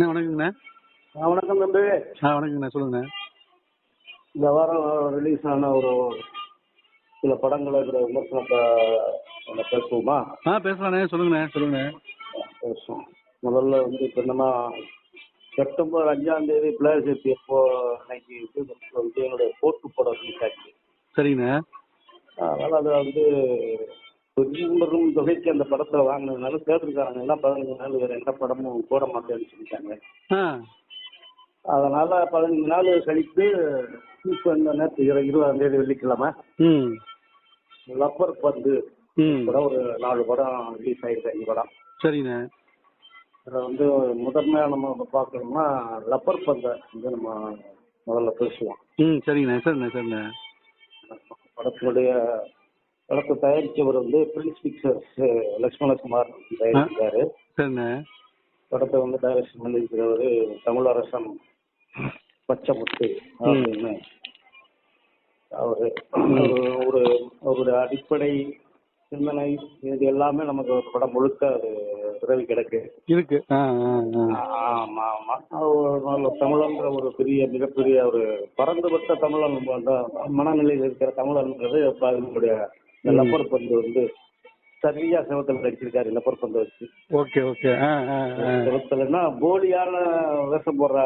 அண்ணா வணக்கங்கண்ணா. வணக்கம் தம்பி. ஆ வணக்கங்கண்ணா சொல்லுங்கண்ணா. இந்த வாரம் ரிலீஸ் ஆன ஒரு சில படங்களை விமர்சனத்தை பேசுவோமா? ஆ பேசலாண்ணே சொல்லுங்கண்ணே சொல்லுங்கண்ணே. பேசுவோம். முதல்ல வந்து இப்போ என்னன்னா செப்டம்பர் அஞ்சாம் தேதி பிள்ளையார் சேர்த்தி எப்போ அன்னைக்கு இது வந்து என்னுடைய போட்டு படம் ரிலீஸ் ஆச்சு சரிங்கண்ணே. அதனால அதை வந்து பெரும் தொகைக்கு அந்த படத்தை வாங்கினதுனால தேட்டருக்காரங்க எல்லாம் பதினஞ்சு நாள் வேற எந்த படமும் போட மாட்டேன்னு சொல்லிட்டாங்க. ஆ. அதனால பதினஞ்சு நாள் கழித்து இப்போ இந்த நேரத்து இருபதாம் தேதி வெள்ளிக்கிழமை லப்பர் பந்து படம் ஒரு நாலு படம் ரிலீஸ் ஆயிருக்கு அஞ்சு படம். சரிண்ணே. அதில் வந்து முதன்மையா நம்ம பார்க்கணும்னா லப்பர் பந்தை வந்து நம்ம முதல்ல பேசுவோம். ம் சரிங்கண்ணே சரிண்ணே சரிண்ணே. படத்தினுடைய படத்தை தயாரித்தவர் வந்து பிரின்ஸ் பிக்சர்ஸ் லட்சுமணகுமார் தயாரிச்சிருக்காரு. படத்தை வந்து டைரக்ஷன் பண்ணியிருக்கிறவர் தமிழரசன் பச்சைமுத்து அப்படின்னு. அவரு ஒரு- ஒரு அவருடைய அடிப்படை சிந்தனை இது எல்லாமே நமக்கு ஒரு படம் முழுக்க அது உதவி கிடக்கு. இருக்கு. ஆமா ஆமா. நல்ல தமிழன்ற ஒரு பெரிய மிகப்பெரிய ஒரு பறந்துபட்ட தமிழன் மனநிலையில் இருக்கிற தமிழன்றது அதனுடைய இந்த லப்பர் பந்து வந்து சரியா சிவத்தில் நடிச்சிருக்காரு லப்பர் பந்து வச்சு. Okay okay. சிவத்துலன்னா போலியான வேஷம் போடுற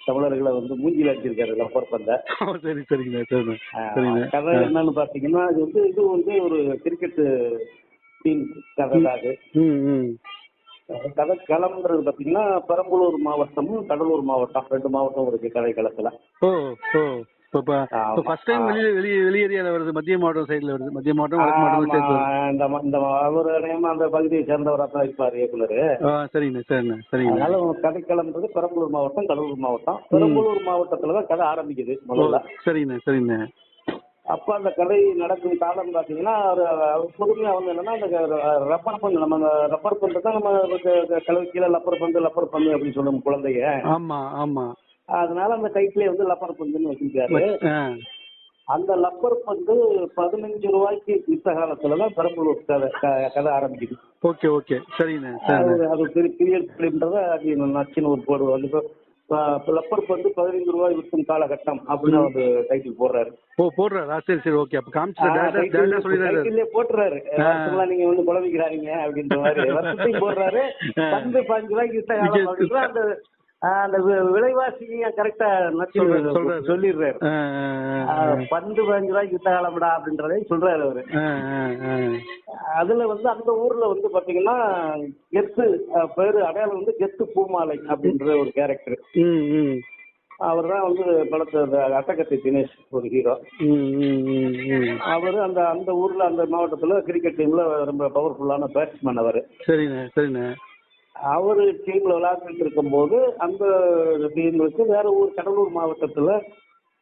தமிழர்களை வந்து மூஞ்சில அடிச்சிருக்காரு லப்பர் பந்தை. சரி சரிண்ணே கதை என்னன்னு பாத்தீங்கன்னா அது வந்து இது வந்து ஒரு கிரிக்கெட் டீம் கதை அது. கதை களம்ன்றது பாத்தீங்கன்னா பெரம்பலூர் மாவட்டமும் கடலூர் மாவட்டம் ரெண்டு மாவட்டம் இருக்கு கதை களத்துல இப்போ. ஃபர்ஸ்ட் டைம் வெளியே வெளியே வெளி ஏரியாவில் வருது மத்திய மாவட்டம் சைடில் வருது. மத்திய மாவட்டம் வடக்கு மாவட்டம் சேர்த்து இந்த இந்த அவர் நேமா அந்த பகுதியை சேர்ந்தவரா தான் இருப்பார் இயக்குனர். ஆ சரிங்கண்ணே சரிண்ணே சரிங்கண்ணே. அதனால கதைக்களம்ன்றது பெரம்பலூர் மாவட்டம் கடலூர் மாவட்டம். பெரம்பலூர் மாவட்டத்துல தான் கதை ஆரம்பிக்குது முதல்ல. சரிண்ணே சரிண்ணே. அப்ப அந்த கதை நடக்கும் காலம் பாத்தீங்கன்னா பொறுமையா வந்து என்னன்னா அந்த ரப்பர் பந்து நம்ம ரப்பர் பந்து தான் நம்ம கீழே லப்பர் பந்து லப்பர் பந்து அப்படின்னு சொல்லுவோம் குழந்தைய ஆமா ஆமா. அதனால அந்த கைட்லயே வந்து லப்பர் பந்துன்னு வச்சிருக்காரு. அந்த லப்பர் பந்து பதினஞ்சு ரூபாய்க்கு யுத்த காலத்துல தான் பெரம்பலூர் கதை கதை ஆரம்பிக்குது. Okay okay. சரிண்ணே அது அது பெரிய பீரியட் ஃபிலிம்ன்றத அது நச்சுன்னு ஒரு போடுவாங்க லப்பர் பந்து பதினைந்து ரூபாய் விற்கும் காலகட்டம் அப்படின்னு ஒரு டைட்டில் போடுறாரு. ஓ போடுறாரா? சரி சரி ஓகே. அப்போ காமிச்சு டேரக்டா டேரக்டா சொல்லிடுறாரு. டைட்டிலே போட்டுறாரு. நீங்க வந்து குழம்பிக்கிறாங்க அப்படின்ற மாதிரி. போடுறாரு. பந்து பாஞ்சு ரூபாய்க்கு யுத்த காலம் அந்த அந்த வி- விலைவாசியை கரெக்டா. சொல்லிடுறாரு. பந்து பாஞ்சு ரூபாய்க்கு யுத்த காலம்டா அப்படின்றதையும் சொல்றாரு அவரு. அதுல வந்து அந்த ஊர்ல வந்து பாத்தீங்கன்னா கெத்து பேரு அடையாளம் வந்து கெத்து பூமாலை அப்படின்ற ஒரு கேரக்டர் அவர் தான் வந்து படத்தை அட்டகத்தி தினேஷ் ஒரு ஹீரோ. அவர் அந்த அந்த ஊர்ல அந்த மாவட்டத்துல கிரிக்கெட் டீம்ல ரொம்ப பவர்ஃபுல்லான பேட்ஸ்மேன் அவர். சரிண்ணே சரிண்ணே. அவரு டீம்ல விளையாண்டுட்டு இருக்கும்போது அந்த டீமுக்கு வேற ஊர் கடலூர் மாவட்டத்துல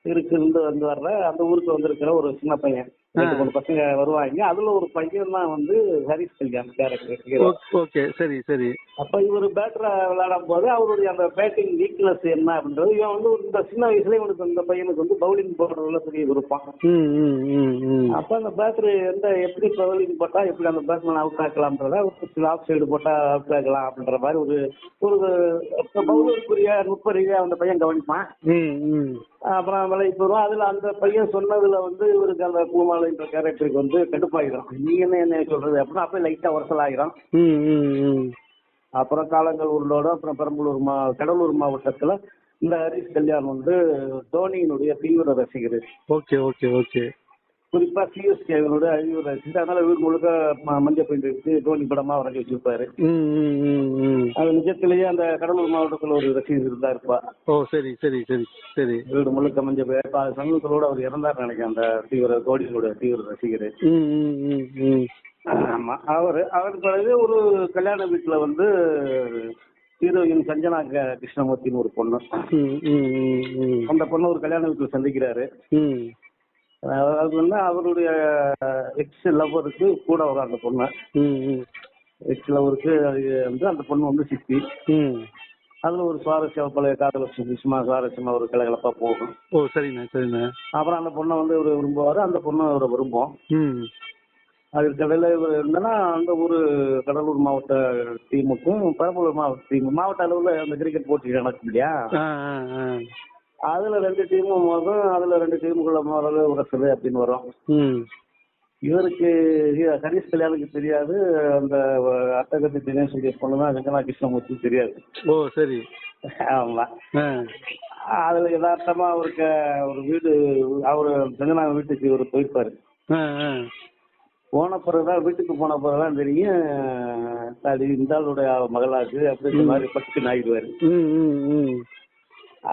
இருக்கு இருந்து வந்து வர்ற அந்த ஊருக்கு வந்திருக்கிற ஒரு சின்ன பையன். ரெண்டு மூணு பசங்க வருவாங்க. அதுல ஒரு பையன் தான் வந்து ஹரிஷ் கல்யாண் கேரக்டர் ஓகே சரி சரி. அப்ப இவர் பேட்டரை விளையாடும் போது அவருடைய அந்த பேட்டிங் வீக்னஸ் என்ன அப்படின்றது இவன் வந்து இந்த சின்ன வயசுல இவனுக்கு இந்த பையனுக்கு வந்து பவுலிங் போடுறதுல பெரிய விருப்பம். அப்ப அந்த பேட்டர் எந்த எப்படி பவுலிங் போட்டா எப்படி அந்த பேட்ஸ்மேன் அவுட் ஆக்கலாம்ன்றத ஒரு சில ஆஃப் சைடு போட்டா அவுட் ஆக்கலாம் அப்படின்ற மாதிரி ஒரு ஒரு பவுலருக்குரிய நுட்ப ரீதியா அந்த பையன் கவனிப்பான். அப்புறம் விலைக்கு வரும் அதுல அந்த பையன் சொன்னதுல வந்து இவருக்கு அந்த பூமாலைன்ற கேரக்டருக்கு வந்து கடுப்பாயிடும் நீ என்ன என்ன சொல்றது? அப்படின்னா அப்ப லைட்டா உரசல் ஆயிரும் அப்புறம் காலங்கள் உருளோட அப்புறம் பெரம்பலூர் மா கடலூர் மாவட்டத்துல இந்த ஹரிஷ் கல்யாண் வந்து தோனியினுடைய தீவிர ரசிகர். Okay okay okay. குறிப்பா சிஎஸ்கேவினுடைய தீவிர ரசிகர் அதனால இவர் முழுக்க மஞ்சள் பெயிண்ட் வச்சு தோனி படமா வரைஞ்சி வச்சிருப்பாரு. அது நிஜத்திலேயே அந்த கடலூர் மாவட்டத்துல ஒரு ரசிகர் இருந்தா இருப்பா. ஓ சரி சரி சரி சரி. வீடு முழுக்க மஞ்சள் அது சமீபத்தோட அவர் இறந்தார் நினைக்கிறேன் அந்த தீவிர தோனியினுடைய தீவிர ரசிகர். ஆமா அவரு அவர் பிறகு ஒரு கல்யாண வீட்டுல வந்து ஹீரோயின் சஞ்சனா கிருஷ்ணமூர்த்தின்னு ஒரு பொண்ணு. அந்த பொண்ணு ஒரு கல்யாண வீட்டுல சந்திக்கிறாரு. அது வந்து அவருடைய எக்ஸ் லவ்வருக்கு கூட வரும் அந்த பொண்ணு. எக்ஸ் லவ்வருக்கு வந்து அந்த பொண்ணு வந்து சித்தி. அதுல ஒரு சுவாரஸ்யம் பழைய காதல சும்மா சுவாரஸ்யமா ஒரு கலகலப்பா போகும். ஓ சரிண்ணே சரிண்ணே அப்புறம் அந்த பொண்ணை வந்து இவரு விரும்புவாரு அந்த பொண்ணு அவரை விரும்பும் அதுக்கடையில் என்னன்னா அந்த ஊர் கடலூர் மாவட்ட டீமுக்கும் பெரம்பலூர் மாவட்ட டீம் மாவட்ட அளவில் அந்த கிரிக்கெட் போட்டி நடக்கும் இல்லையா? அதுல ரெண்டு டீமும் மோதும் அதுல ரெண்டு டீமுக்குள்ள மோதல் உரசல் அப்படின்னு வரும். இவருக்கு ஹரிஷ் கல்யாணுக்கு தெரியாது அந்த அட்டகத்தி தினேஷுடைய பொண்ணு தான் வெங்கடா கிருஷ்ணமூர்த்தி தெரியாது. ஓ சரி. ஆமா. அதுல யதார்த்தமா அவருக்கு ஒரு வீடு அவரு வெங்கடா வீட்டுக்கு இவர் போயிருப்பாரு. போன பிறகுதான் வீட்டுக்கு போன பிறகுதான் தெரியும் அது இந்த ஆளுடைய மகளாச்சு அப்படின்ற மாதிரி பட்டுக்கு ம்.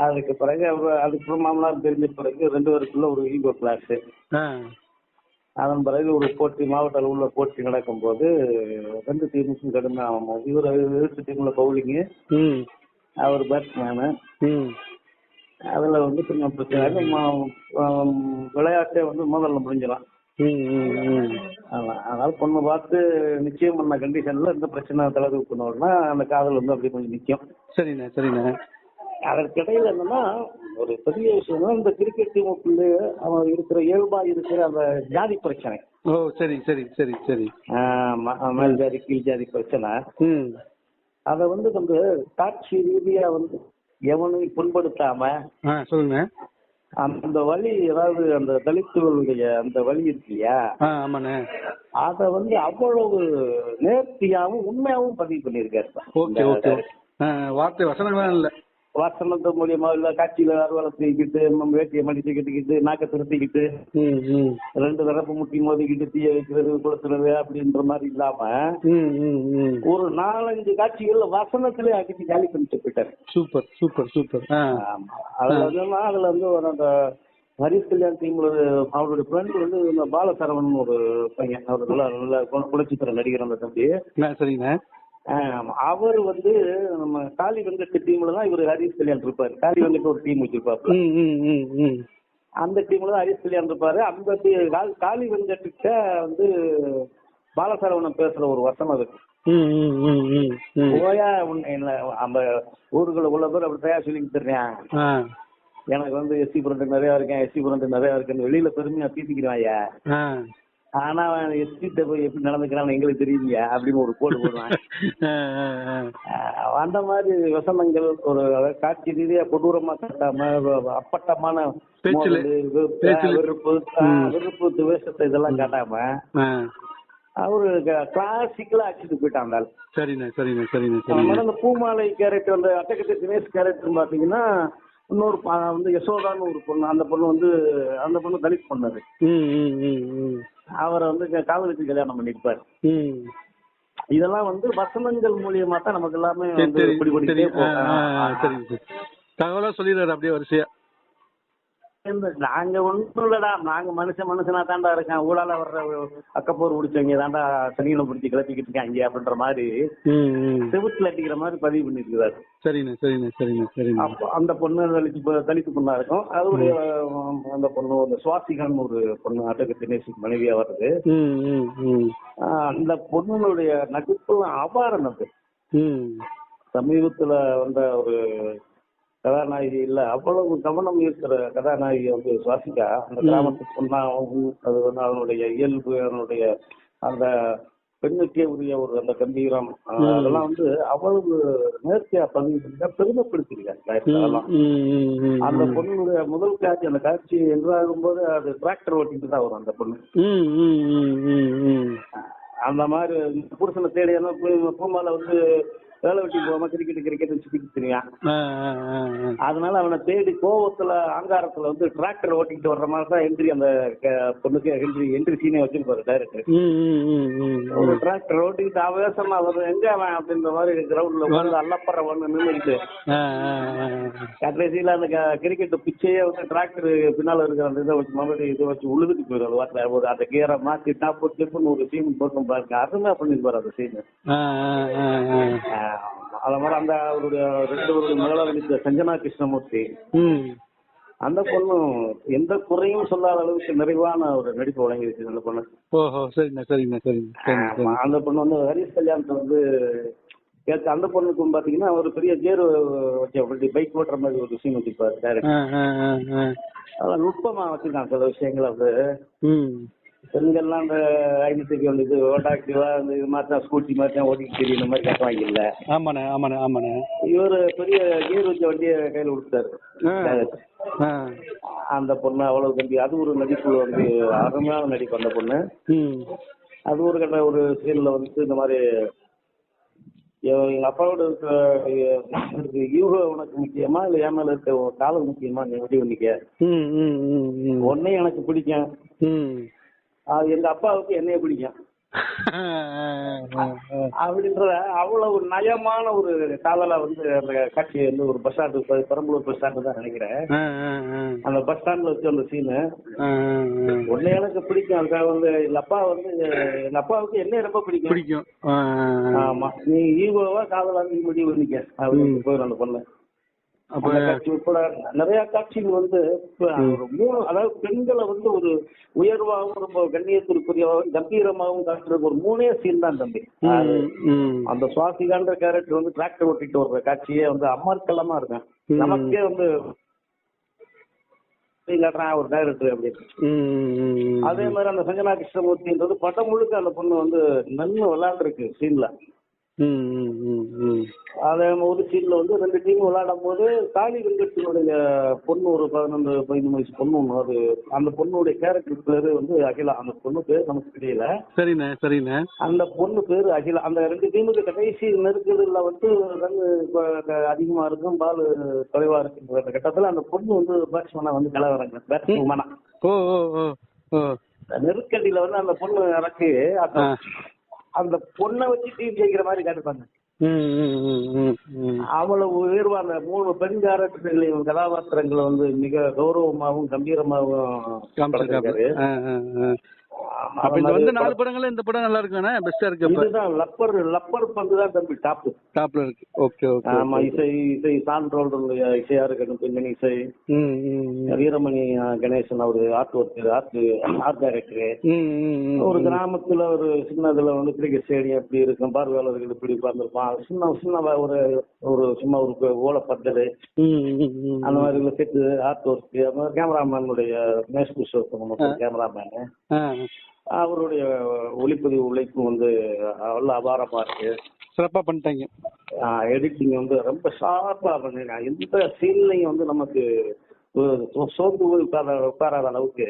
அதுக்கு பிறகு அவர் அதுக்கு மாமனார் தெரிஞ்ச பிறகு ரெண்டு பேருக்குள்ள ஒரு ஈகோ கிளாஸ் அதன் பிறகு ஒரு போட்டி மாவட்ட அளவுல போட்டி நடக்கும்போது ரெண்டு டீமுக்கும் கடுமையாகும் போது இவர் எதிர்த்து டீம்ல பவுலிங்கு அவர் பேட்ஸ்மேனு அதுல வந்து கொஞ்சம் பிரச்சனை. விளையாட்டே வந்து முதல்ல முடிஞ்சிடும் அதனால பொண்ணு பார்த்து நிச்சயம் பண்ண கண்டிஷன்ல இந்த பிரச்சனை தலைவு பண்ணுவோம்னா அந்த காதல் வந்து அப்படியே கொஞ்சம் நிற்கும் சரிண்ணே சரிண்ணே. அதற்கிடையில என்னன்னா ஒரு பெரிய விஷயம் இந்த கிரிக்கெட் டீமுக்குள்ளே அவன் இருக்கிற இயல்பா இருக்கிற அந்த ஜாதி பிரச்சனை. ஓ சரி சரி சரி சரி. மேல் ஜாதி கீழ் ஜாதி பிரச்சனை. அதை வந்து நம்ம காட்சி ரீதியா வந்து எவனையும் புண்படுத்தாம சொல்லுங்க. அந்த வழி ஏதாவது அந்த தலித்துகளுடைய அந்த வழி இருக்கு இல்லையா அத வந்து அவ்வளவு நேர்த்தியாவும் உண்மையாவும் பதிவு பண்ணியிருக்காரு ஓகே ஓகே ஆ வார்த்தை வசனங்களாம் இல்லை. வசனத்து மூலியமா இல்ல காட்சியில அறுவலை நம்ம வேட்டியை மடிச்சு கட்டிக்கிட்டு நாக்க திருத்திக்கிட்டு ரெண்டு தரப்பு முட்டி மோதிக்கிட்டு தீய வைக்கிறது கொளுத்துறது அப்படின்ற மாதிரி இல்லாம ஒரு நாலஞ்சு காட்சிகள்ல வசனத்திலே அடிச்சு ஜாலி பண்ணிட்டு போயிட்டாரு. Super super super. ஆமா. அதுல வந்து அதுல வந்து ஒரு அந்த ஹரிஷ் கல்யாண் டீம்ல அவருடைய ஃப்ரெண்ட் வந்து இந்த பாலசரவன் ஒரு பையன். அவர் நல்ல நல்ல குண- குணச்சித்திர நடிகர் அந்த தம்பி. ஆமா. அவர் வந்து நம்ம காளி வெங்கட் டீம்ல தான் இவர் ஹரிஷ் கல்யாண் இருப்பாரு. காளி வெங்கட் ஒரு டீம் வச்சிருப்பாரு அந்த டீம்ல தான் ஹரிஷ் கல்யாண் இருப்பாரு. அந்த காளி வெங்கட்ட வந்து பாலசரவணன் பேசுற ஒரு வசனம் இருக்கு போயா உன்னை என்ன அந்த ஊருக்குள்ள உள்ள பேர் அப்படி தயார் சொல்லிட்டு தர்றேன் எனக்கு வந்து எஸ்சி புரண்ட் நிறைய இருக்கேன் எஸ்சி புரண்ட் நிறைய இருக்குன்னு வெளியில பெருமையா பீத்திக்கிறான் ஐயா. ஆனா அவன் எஸ்சிட்ட போய் எப்படி நடந்துக்கிறான்னு எங்களுக்கு தெரியுங்க அப்படின்னு ஒரு கோடு போடுவான் அந்த மாதிரி வசனங்கள் ஒரு காட்சி ரீதியா கொடூரமா காட்டாம அப்பட்டமான வெறுப்பு. வெறுப்பு துவேஷத்தை இதெல்லாம் காட்டாம அவரு கிளாசிக்கலா அடிச்சுட்டு ஆள். சரிண்ணே சரிண்ணே சரிண்ணே அந்த பூமாலை கேரக்டர் அந்த அட்டகத்தி தினேஷ் கேரக்டர் பாத்தீங்கன்னா இன்னொரு வந்து யசோதான்னு ஒரு பொண்ணு அந்த பொண்ணு வந்து அந்த பொண்ணு தலித் பொண்ணு அவரை வந்து காதலிச்சு கல்யாணம் பண்ணிருப்பாரு இதெல்லாம் வந்து வசனங்கள் மூலியமா தான் நமக்கு எல்லாமே தகவலா சொல்லிடுறாரு அப்படியே வரிசையா. நாங்க ஒண்ணும் இல்லடா. நாங்க மனுஷன் மனுஷனா தாண்டா இருக்கேன். ஊடால வர்ற அக்கப்போர் பிடிச்சவங்க தாண்டா சனியில பிடிச்சி கிளப்பிக்கிட்டு இருக்காங்க அப்படின்ற மாதிரி செவுத்துல அடிக்கிற மாதிரி பதிவு பண்ணிருக்கிறாரு சரிண்ணே சரிண்ணே சரிண்ணே சரிண்ணே. அப்போ அந்த பொண்ணு தலித்து தலித்து பொண்ணா இருக்கும். அதோடைய அஹ், அந்த பொண்ணு அந்த சுவாசிகான்னு ஒரு பொண்ணு அட்டக தினேஷுக்கு மனைவியா வருது அந்த பொண்ணுடைய நடிப்பு அபாரம் அது. சமீபத்துல வந்த ஒரு கதாநாயகி இல்ல. அவ்வளவு கவனம் இருக்கிற கதாநாயகி வந்து சுவாசிகா அந்த கிராமத்து அவங்க- அது வந்து அவனுடைய இயல்பு அவனுடைய அந்த பெண்ணுக்கே உரிய ஒரு அந்த கம்பீரம் அதெல்லாம் வந்து அவ்வளவு நேர்த்தியா பதிவு பெருமைப்படுத்திருக்காங்க அந்த பொண்ணுடைய முதல் காட்சி அந்த காட்சி என்றாகும் போது அது டிராக்டர் ஓட்டிட்டு தான் வரும் அந்த பொண்ணு. அந்த மாதிரி புருஷனை தேடி பூமால வந்து வேலை வெட்டி போகாம கிரிக்கெட் கிரிக்கெட் ஆ அதனால அவனை தேடி கோவத்துல ஆங்காரத்துல வந்து டிராக்டர் ஓட்டிக்கிட்டு வர்ற மாதிரி தான் என்ட்ரி அந்த க- பொண்ணுக்கு என்ட்ரி என்ட்ரி சீனே வச்சிருப்பாரு டைரக்டர் ஒரு டிராக்டர் ஓட்டிக்கிட்டு ஆவேசமா வருது எங்க அவன்? அப்படின்ற மாதிரி கிரவுண்ட்ல வந்து அல்லப்பற வந்து நின்றுட்டு. கடைசியில அந்த கிரிக்கெட் பிச்சையே வந்து டிராக்டர் பின்னால இருக்கிற அந்த இதை வச்சு மறுபடியும் இதை வச்சு உழுதுட்டு போயிடும் வாட்டில. ஒரு அந்த கியரை மாத்தி டாப் டிப்புன்னு ஒரு சீன் போட்டு பாருங்க அருமையா பண்ணிருப்பாரு அந்த சீன் அது மாதிரி அந்த அவருடைய ரெண்டு ஒரு மகளா நடித்த சஞ்சனா கிருஷ்ணமூர்த்தி. அந்த பொண்ணு எந்த குறையும் சொல்லாத அளவுக்கு நிறைவான ஒரு நடிப்பு வழங்கிருச்சு அந்த பொண்ணு. ஓஹோ சரிண்ணே சரிண்ணே அந்த பொண்ணு வந்து ஹரிஷ் கல்யாணத்தை வந்து கேட்க அந்த பொண்ணுக்கும் பாத்தீங்கன்னா ஒரு பெரிய கேர் வச்ச பைக் ஓட்டுற மாதிரி ஒரு சீன் வச்சிருப்பாரு ஆ அதெல்லாம் நுட்பமா வச்சிருக்காங்க சில விஷயங்கள் வந்து பெண்கள்லாம் அந்த ஐநூற்றுக்கு வந்து இது ஓட்டாக்டிவா இந்த இது மாதிரி தான் ஸ்கூட்டி மாதிரி தான் ஓட்டிட்டு இந்த மாதிரி கட்டுவாங்கல்ல. ஆமாண்ணே ஆமாண்ணே ஆமாண்ணே. இவர் பெரிய கீர் வச்ச வண்டியை கையில் கொடுத்தாரு. அந்த பொண்ணு அவ்வளவு கம்பி அது ஒரு நடிப்பு வந்து அருமையான நடிப்பு அந்த பொண்ணு. அது ஒரு கட்ட ஒரு சீன்ல வந்து இந்த மாதிரி எங்க அப்பாவோட இருக்க யூகம் உனக்கு முக்கியமா இல்ல என் மேல இருக்க காதல் முக்கியமா நீ முடிவு ம் உன்னையும் எனக்கு பிடிக்கும். எங்க அப்பாவுக்கு என்னைய பிடிக்கும். அப்படின்ற அவ்வளவு நயமான ஒரு காதலா வந்து அந்த காட்சி வந்து ஒரு bus stand Perambalur bus stand தான் நினைக்கிறேன். அந்த பஸ் ஸ்டாண்ட்ல வச்சு அந்த சீனு. உன்னை எனக்கு பிடிக்கும். அதுக்காக வந்து எங்க அப்பா வந்து எங்க அப்பாவுக்கு என்ன ரொம்ப பிடிக்கும். பிடிக்கும். ஆமா. நீ ஈகோவா காதலா நீ முடிவு பண்ணிக்க அப்படின்னு போயிடும் அந்த பொண்ணு. உட்பட நிறைய காட்சிகள் வந்து இப்ப மூணு அதாவது பெண்களை வந்து ஒரு உயர்வாகவும் ரொம்ப கண்ணியத்திற்குரியவாகவும் கம்பீரமாகவும் காட்டுறதுக்கு ஒரு மூணே சீன் தான் தம்பி. அந்த சுவாசிகான்ற கேரக்டர் வந்து டிராக்டர் ஓட்டிட்டு வர்ற காட்சியே வந்து அமர்க்கலமா இருக்கும். நமக்கே வந்து இல்லாட்டா ஒரு டைரக்டர் அப்படின்னு. அதே மாதிரி அந்த சஞ்சனா கிருஷ்ணமூர்த்தின்றது படம் முழுக்க அந்த பொண்ணு வந்து நன்னு விளையாண்டுருக்கு சீன்ல. அதே ஒரு சீன்ல வந்து ரெண்டு டீம் விளையாடும் போது காளி வெங்கட்டினுடைய பொண்ணு ஒரு பதினொன்று பதிமூணு வயசு பொண்ணு ஒண்ணு அது அந்த பொண்ணுடைய கேரக்டர் பேரு வந்து அகிலா. அந்த பொண்ணு பேர் நமக்கு தெரியல. சரிண்ணே சரிண்ணே. அந்த பொண்ணு பேரு அகிலா. அந்த ரெண்டு டீமுக்கு கடைசி நெருக்கடியில் வந்து அதிகமா இருக்கும் பால் குறைவா இருக்குன்ற கட்டத்துல அந்த பொண்ணு வந்து பேட்ஸ்மேனா வந்து கலவரங்க பேட்ஸ்மேனா ஓ ஓ நெருக்கடியில வந்து அந்த பொண்ணு இறக்கி அந்த பொண்ணை வச்சு டீம் ஜெயிக்கிற மாதிரி காட்டுப்பாங்க. அவ்வளவு உயர்வா அந்த மூணு பெண் கேரக்டர்களின் கதாபாத்திரங்களை வந்து மிக கௌரவமாகவும் கம்பீரமாகவும் அப்ப அது வந்து நாலு படங்கள்ல இந்த படம் நல்லா இருக்குண்ணே பெஸ்டா இருக்கு இதுதான் லப்பர் லப்பர் பந்து தான் தம்பி டாப் டாப்ல இருக்கு. ஓகே ஓகே ஆமா இசை இசை சான்றோர்களுடைய இசையா இருக்கட்டும் பின்னணி இசை. வீரமணி கணேசன் அவரு art work art art director. ஒரு கிராமத்துல ஒரு சின்னதுல வந்து கிரிக்கெட் ஸ்டேடியம் எப்படி இருக்கும் பார்வையாளர்கள் இப்படி உட்கார்ந்துருப்பான் சின்ன சின்ன ஒரு ஒரு சும்மா ஒரு ஓலை பத்தது ம், ம், ம். அந்த மாதிரி செட்டு ஆர்ட் ஒர்க் கேமராமேனுடைய புருஷோத்தமன் கேமராமேனு அவருடைய ஒளிப்பதிவு உழைப்பு வந்து அவ்வளோ அபாரமா இருக்கு. சிறப்பா பண்ணிட்டாங்க. எடிட்டிங் வந்து ரொம்ப ஷார்ப்பா பண்ணிருக்காங்க. எந்த சீன்லையும் வந்து நமக்கு சோர்ந்து போய் உட்கார உட்காராத அளவுக்கு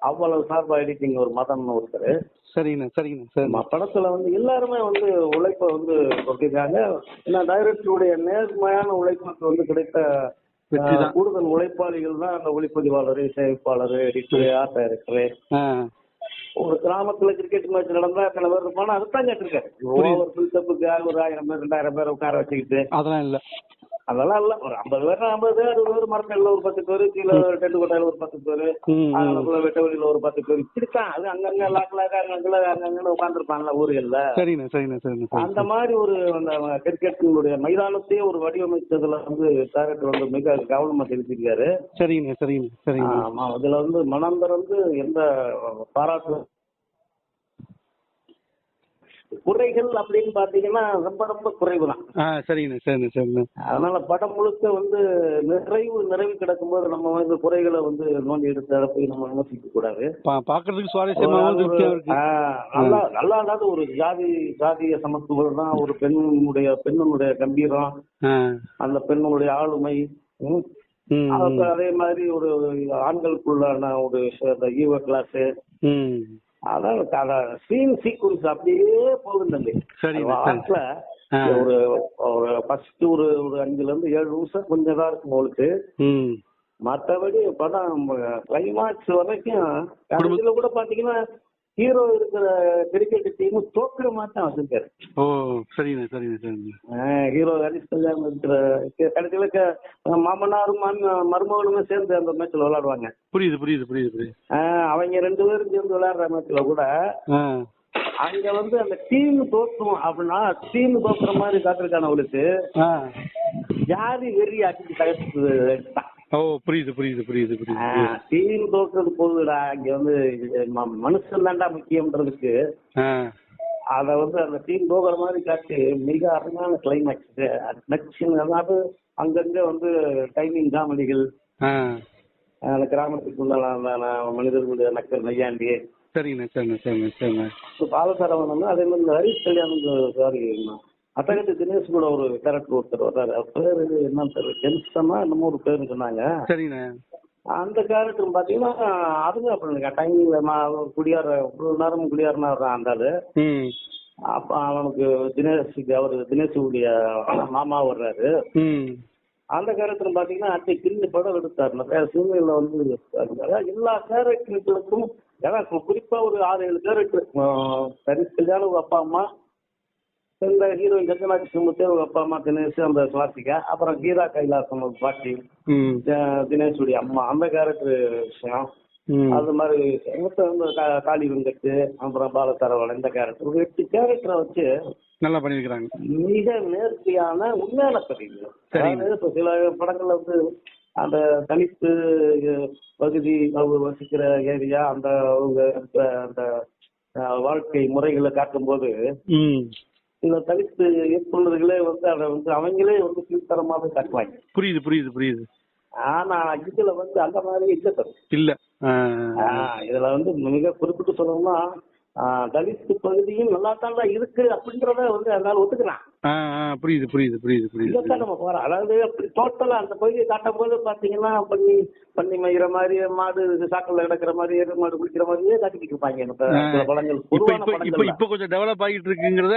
அவ்வளவு ஷார்ப்பா எடிட்டிங் ஒரு மதம் ஒருத்தர். சரிண்ணே சரிண்ணே சரி. நம்ம படத்துல வந்து எல்லாருமே வந்து உழைப்பை வந்து கொட்டிருக்காங்க. ஏன்னா டைரக்டருடைய நேர்மையான உழைப்புக்கு வந்து கிடைத்த கூடுதல் உழைப்பாளிகள் தான் அந்த ஒளிப்பதிவாளர் இசையமைப்பாளர் எடிட்டர் ஆர்ட் டைரக்டர் ஒரு கிராமத்துல கிரிக்கெட் மேட்ச் நடந்தா எத்தனை பேர் இருப்பானோ அதுதான் கேட்டிருக்காரு. ஒரு ஆயிரம் பேர் ரெண்டாயிரம் பேர் உட்கார வச்சுக்கிட்டு. அதெல்லாம் இல்ல. அதெல்லாம் இல்ல. ஒரு ஐம்பது பேர் ஐம்பது பேர் அறுபது பேர் மரக்கல்ல ஒரு பத்து பேர் கீழே டென்ட் கொட்டாயில ஒரு பத்து பேர். அதுக்குள்ள வெட்ட வெளியில ஒரு பத்து பேர். இப்படித்தான். அது அங்கங்க லாக் லாக் அங்கங்க அங்கங்க உட்காந்துருப்பாங்கல்ல ஊர்கள்ல. சரிண்ணே சரிண்ணே சரிண்ணே சரி அந்த மாதிரி ஒரு அந்த கிரிக்கெட்டினுடைய மைதானத்தையே ஒரு வடிவமைச்சதுல வந்து டைரக்டர் வந்து மிக கவனமா செலுத்திருக்காரு சரிண்ணே சரிண்ணே சரிண்ணே. ஆமா அதுல வந்து மனம் திறந்து எந்த பாராட்டு குறைகள் அப்படின்னு பாத்தீங்கன்னா ரொம்ப ரொம்ப குறைவு தான் ஆ சரிண்ணே சரிண்ணே. அதனால படம் முழுக்க வந்து நிறைவு நிறைவு கிடக்கும்போது நம்ம வந்து குறைகளை வந்து நோண்டி எடுத்து போய் நம்ம விமர்சிக்க கூடாது. பாக்குறதுக்கு ஆ, நல்லா நல்லா இல்லாத ஒரு ஜாதி ஜாதிய சமத்துவம் தான் ஒரு பெண்ணுடைய பெண்ணுடைய கம்பீரம். அந்த பெண்ணுடைய ஆளுமை. அதே மாதிரி ஒரு ஆண்களுக்குள்ளான ஒரு ஈவ கிளாஸ் அதான் சீன் சீக்வன்ஸ் அப்படியே போகும் தம்பி. சரி. ஒரு ஒரு ஃபர்ஸ்ட் ஒரு ஒரு அஞ்சுல இருந்து ஏழு நிமிஷம் கொஞ்சம் இதா இருக்கும் உங்களுக்கு ம். மற்றபடி படம் கிளைமாக்ஸ் வரைக்கும் கடைசியில கூட பாத்தீங்கன்னா ஹீரோ இருக்கிற கிரிக்கெட் டீம் தோக்குற மாதிரி தான் வச்சிருக்காரு. ஓ சரிண்ணே சரிண்ணே சரிண்ணே ஹீரோ ஹரிஷ் கல்யாணம் இருக்கிற கடைசியில மாமனாரும் மாமி- மருமகளுமே சேர்ந்து அந்த மேட்ச்ல விளையாடுவாங்க. புரியுது புரியுது புரியுது புரியுது. அவங்க ரெண்டு பேரும் சேர்ந்து விளையாடுற மேட்ச்ல கூட அங்க வந்து அந்த டீம் தோற்றும் அப்படின்னா டீம் தோக்குற மாதிரி காட்டிருக்கானவங்களுக்கு ஆ. ஜாதி வெறி அடிச்சு தகர்த்து எடுத்தான் ஓ புரியுது புரியுது புரியுது புரியுது. டீம் தோற்றது போகுதுடா இங்க வந்து மனுஷன் தான்டா முக்கியம்ன்றதுக்கு. அத வந்து அந்த டீம் தோக்குற மாதிரி காட்டி மிக அருமையான கிளைமேக்ஸ் நச்சுன்னு அதாவது அங்கங்க வந்து டைமிங் காமெடிகள். அந்த கிராமத்துக்குள்ள மனிதர்களுடைய நக்கல் நையாண்டி. சரிங்கண்ணே சரிண்ணே சரிண்ணே சரிண்ணே இப்போ பாலசரவணன் அதே மாதிரி ஹரிஷ் கல்யாணம் சாரி அட்டகத்து தினேஷ் கூட ஒரு கேரக்டர் ஒருத்தர் வர்றாரு. அவர் பேர் என்னன்னு தெரியல. ஜென்சனா என்னமோ ஒரு பேர் சொன்னாங்க. சரிண்ணே. அந்த கேரக்டர் பார்த்தீங்கன்னா அதுங்க அப்படி டைமிங்கில் குடியார ஒரு நேரம் குடியாரனா வர்றான் அந்த ஆளு. அப்போ அவனுக்கு தினேஷுக்கு அவர் தினேஷுடைய மாமா வர்றாரு. அந்த கேரக்டர் பார்த்தீங்கன்னா அன்னைக்கு கிண்டு படம் எடுத்தார். நிறைய சூழ்நிலையில் வந்து எல்லா கேரக்டர்களுக்கும் ஏன்னா குறிப்பா ஒரு ஆறு ஏழு கேரக்டர். சரி கல்யாணம் ஒரு அப்பா அம்மா. இந்த ஹீரோயின் கஞ்சனா கிருஷ்ணமூர்த்தி ஒரு அப்பா அம்மா தினேஷ் அந்த சுவாசிகா அப்புறம் கீதா கைலாசம் பாட்டி. தினேஷுடைய அம்மா. அந்த கேரக்டர் விஷயம். அது மாதிரி காளி வெங்கட்டு அப்புறம் பாலசரவணன் இந்த கேரக்டர் ஒரு எட்டு கேரக்டரை வச்சு நல்லா பண்ணியிருக்கிறாங்க. மிக நேர்த்தியான உண்மையான பதிவு. இப்ப சில படங்கள்ல வந்து அந்த தனித்து பகுதி அவங்க வசிக்கிற ஏரியா அந்த அவங்க அந்த வாழ்க்கை முறைகளை காட்டும்போது ம். சில தலித்து இயக்குநர்களே வந்து அதை வந்து அவங்களே வந்து கீழ்த்தரமாக காட்டுவாங்க. புரியுது புரியுது புரியுது. ஆனா இதுல வந்து அந்த மாதிரி இல்லை சார் இல்ல. இதுல வந்து மிக குறிப்பிட்டு சொல்லணும்னா தலித் பகுதியும் நல்லா தான் இருக்கு அப்படின்றத வந்து அதனால ஒத்துக்கிறான். புரியுது புரியுது புரியுது புரியுது. நம்ம போறோம். அதாவது அப்படி டோட்டலா அந்த பகுதியை காட்டும் போது பாத்தீங்கன்னா பண்ணி பண்ணி மயிற மாதிரி மாடு சாக்கல்ல கிடக்கிற மாதிரி எரு மாடு குளிக்கிற மாதிரியே காட்டிக்கிட்டு இருப்பாங்க படங்கள் இப்ப இப்ப கொஞ்சம் டெவலப் ஆகிட்டு இருக்குங்கிறத.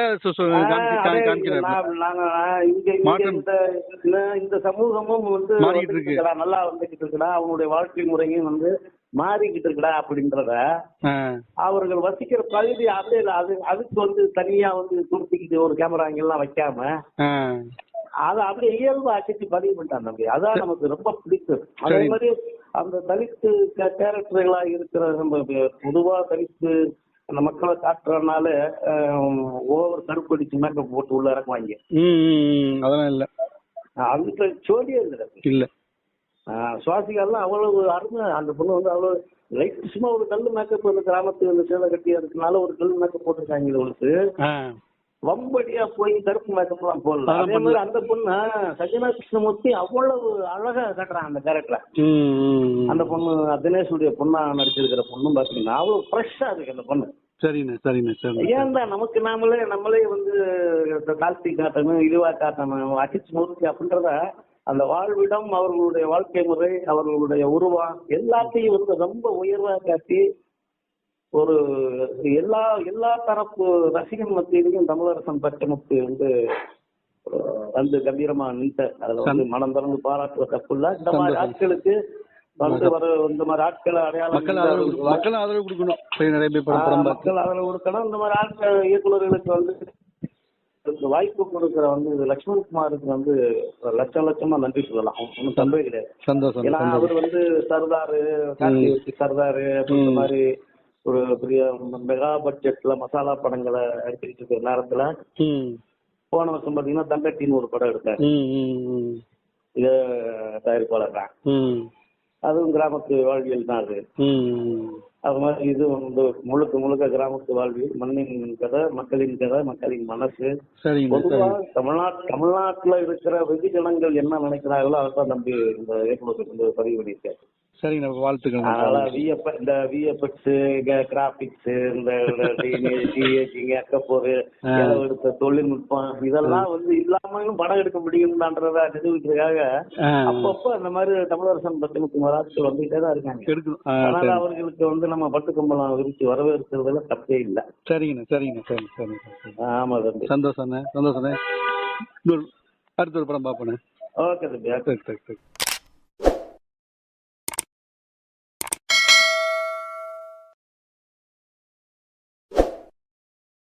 இந்த இந்த- சமூகமும் வந்து நல்லா வந்துகிட்டு இருக்குடா. அவங்களுடைய வாழ்க்கை முறையும் வந்து மாறிக்கிட்டு இருக்குடா அப்படின்றத அவர்கள் வசிக்கிற பகுதி அப்படியே அது அதுக்கு வந்து தனியா வந்து துருத்திக்கிட்டு ஒரு கேமரா எல்லாம் வைக்காம அதை அப்படியே இயல்பா அடிச்சு பதிவு பண்ணிட்டான் தம்பி. அதான் நமக்கு ரொம்ப பிடிக்கும். அதே. மாதிரி அந்த தலித்து கேரக்டர்களா இருக்கிற நம்ம பொதுவா தலித்து அந்த மக்களை காட்டுறதுனால ஓவர் கருப்படிச்சு மேக்கப் போட்டு உள்ள இறக்குவாங்க. அதெல்லாம் இல்ல. அதுக்கு சோடியே இல்லை இல்ல. சுவாசிகாலாம் அவ்வளவு அருமை. அந்த பொண்ணு வந்து அவ்வளவு லைட் சும்மா ஒரு கல் மேக்கப் அந்த கிராமத்து அந்த சேலை கட்டி அதுக்குனால ஒரு கல் மேக்கப் போட்டிருக்காங்க இவளுக்கு வம்படியா போய் கருப்பு மேக்கப் எல்லாம் போடல. அதே மாதிரி அந்த பொண்ணு சஜனா கிருஷ்ணமூர்த்தி அவ்வளவு அழகா காட்டுறான் அந்த கேரக்டரை ம், ம், ம். அந்த பொண்ணு தினேஷுடைய பொண்ணா நடிச்சிருக்கிற பொண்ணும் பாத்தீங்கன்னா அவ்வளவு ஃப்ரெஷ்ஷா இருக்கு அந்த பொண்ணு. சரிண்ணே சரிண்ணே சரிண்ணே ஏன்டா நமக்கு நாமளே நம்மளே வந்து தாழ்த்தி காட்டணும் இழிவா காட்டணும் அடிச்சு முறுக்கி அப்படின்றத அந்த வாழ்விடம் அவர்களுடைய வாழ்க்கை முறை அவர்களுடைய உருவம் எல்லாத்தையும் வந்து ரொம்ப உயர்வா காட்டி ஒரு எல்லா எல்லா தரப்பு ரசிகன் மத்தியிலையும் தமிழரசன் பச்சமுத்து வந்து வந்து கம்பீரமா நின்ற அதுல வந்து மனம் திறந்து பாராட்டுவ தப்பு இல்ல இந்த மாதிரி. ஆட்களுக்கு வந்து வர இந்த மாதிரி ஆட்களை அடையாளம் மக்கள் ஆதரவு மக்கள் ஆதரவு கொடுக்கணும். மக்கள் ஆதரவு கொடுக்கணும். இந்த மாதிரி ஆட்கள் இயக்குநர்களுக்கு வந்து இந்த வாய்ப்பு கொடுக்கிற வந்து லட்சுமண் குமாருக்கு வந்து லட்சம் லட்சமா நன்றி சொல்லலாம். ஒன்றும் தம்பே கிடையாது. சந்தோஷம் ஏன்னா அவர் வந்து சர்தாரு சர்தாரு அப்படின்ற. மாதிரி ஒரு பெரிய மெகா பட்ஜெட்ல மசாலா படங்களை எடுத்துக்கிட்டு இருக்கிற நேரத்துல போன வருஷம் பாத்தீங்கன்னா தங்கட்டின்னு ஒரு படம் எடுத்தார். இது தயாரிப்பாளர் தான். அதுவும் கிராமத்து வாழ்வியல் தான் அது. அது மாதிரி இது வந்து முழுக்க முழுக்க கிராமத்து வாழ்வியல் மண்ணின் கதை மக்களின் கதை மக்களின் மனசு. பொதுவா தமிழ்நாட்டு தமிழ்நாட்டுல இருக்கிற வெகுஜனங்கள் என்ன நினைக்கிறார்களோ அதான் நம்பி இந்த வந்து பதிவு பண்ணியிருக்காரு. சரிங்க வாழ்த்துக்கள் அதனால விஎஃப் இந்த விஎஃப்எக்ஸ் கிராபிக்ஸ் இந்த டிஏஜிங் அக்கப்போர். எடுத்த தொழில்நுட்பம் இதெல்லாம் வந்து இல்லாமலும் படம் எடுக்க முடியும்ன்றத நிரூபிக்கிறதுக்காக. அப்பப்போ அந்த மாதிரி தமிழரசன் பத்திமுத்து மராட்சிகள் வந்துகிட்டே தான் இருக்காங்க. அதனால சரி. அவர்களுக்கு வந்து நம்ம பட்டு கம்பளம் விரிச்சு வரவேற்கிறதுல தப்பே இல்லை. சரிங்கண்ணே சரிங்கண்ணே சரிங்க சரிங்க சரி. ஆமா தம்பி. சந்தோஷண்ணே இன்னொரு அடுத்த ஒரு படம் பார்ப்போண்ணே. ஓகே தம்பி. சரி சரி சரி.